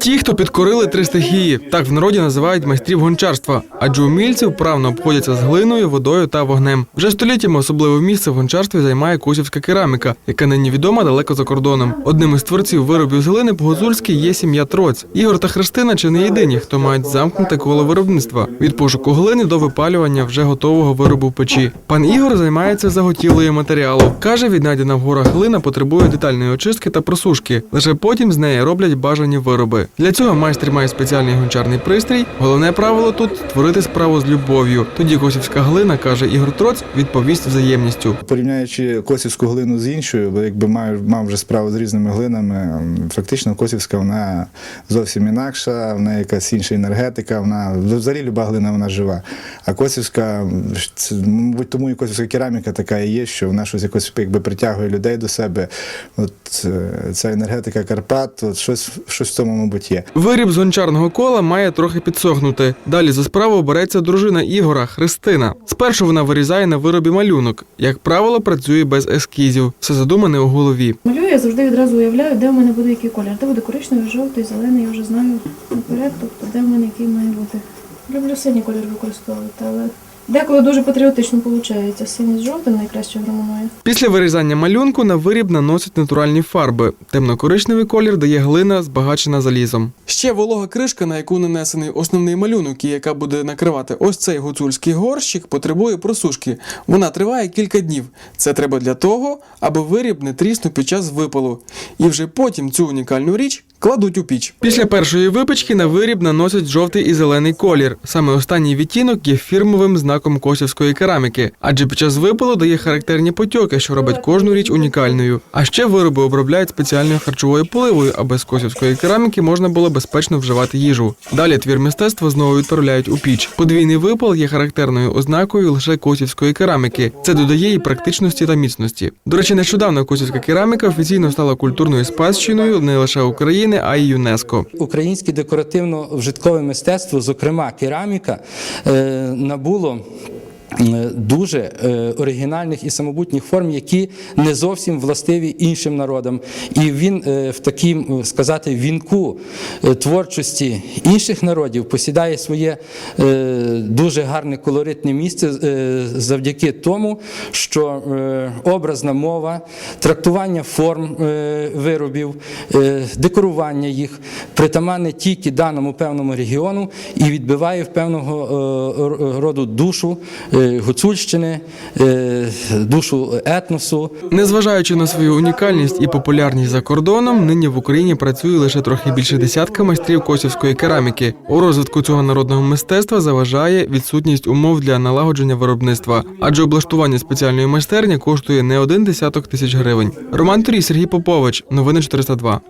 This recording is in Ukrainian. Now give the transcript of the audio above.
Ті, хто підкорили три стихії, так в народі називають майстрів гончарства, адже умільці вправно обходяться з глиною, водою та вогнем. Вже століттями особливе місце в гончарстві займає косівська кераміка, яка нині відома далеко за кордоном. Одним із творців виробів з глини по-гуцульськи є сім'я Троць. Ігор та Христина чи не єдині, хто мають замкнуте коло виробництва від пошуку глини до випалювання вже готового виробу в печі. Пан Ігор займається заготівлею матеріалу. каже, віднайдена в горах глина потребує детальної очистки та просушки. Лише потім з неї роблять бажані вироби. Для цього майстер має спеціальний гончарний пристрій. Головне правило тут творити справу з любов'ю. Тоді косівська глина каже Ігор Троць, відповість взаємністю. Порівняючи косівську глину з іншою, бо якби мав, мав вже справу з різними глинами, фактично косівська вона зовсім інакша, в неї якась інша енергетика, вона взагалі люба глина вона жива. А косівська, це, мабуть, тому і косівська кераміка така і є, що вона щось якось якби притягує людей до себе. От е, ця енергетика Карпат, от щось, щось в цьому, мабуть. Виріб з гончарного кола має трохи підсохнути. Далі за справу береться дружина Ігора Христина. Спершу вона вирізає на виробі малюнок. Як правило, працює без ескізів. Все задумане у голові. Малюю, я завжди відразу уявляю, де в мене буде який колір. Де буде коричневий, жовтий, зелений, я вже знаю наперед, тобто де в мене який має бути. Люблю синій колір використовувати, але деколи дуже патріотично виходить. Синій з жовтим найкраще гармонує. Після вирізання малюнку на виріб наносять натуральні фарби. Темно-коричневий колір дає глина, збагачена залізом. Ще волога кришка, на яку нанесений основний малюнок, і яка буде накривати ось цей гуцульський горщик, потребує просушки. Вона триває кілька днів. Це треба для того, аби виріб не тріснув під час випалу. І вже потім цю унікальну річ кладуть у піч. Після першої випечки на виріб наносять жовтий і зелений колір. Саме останній відтінок є фірмовим знаком косівської кераміки, адже під час випалу дає характерні потьоки, що робить кожну річ унікальною. А ще вироби обробляють спеціальною харчовою поливою, аби з косівської кераміки можна було безпечно вживати їжу. Далі твір мистецтва знову відправляють у піч. Подвійний випал є характерною ознакою лише косівської кераміки. Це додає їй практичності та міцності. До речі, нещодавно косівська кераміка офіційно стала культурною спадщиною не лише України, а й ЮНЕСКО. Українське декоративно-вжиткове мистецтво, зокрема кераміка, е, набуло. Дуже е, оригінальних і самобутніх форм, які не зовсім властиві іншим народам, і він е, в таким сказати вінку е, творчості інших народів посідає своє дуже гарне колоритне місце завдяки тому, що образна мова, трактування форм виробів, декорування їх притаманне тільки даному певному регіону і відбиває в певного роду душу гуцульщини, е, душу етносу. Незважаючи на свою унікальність і популярність за кордоном, нині в Україні працює лише трохи більше десятка майстрів косівської кераміки. У розвитку цього народного мистецтва заважає відсутність умов для налагодження виробництва, адже облаштування спеціальної майстерні коштує не один десяток тисяч гривень. Роман Турій, Сергій Попович, новини 402.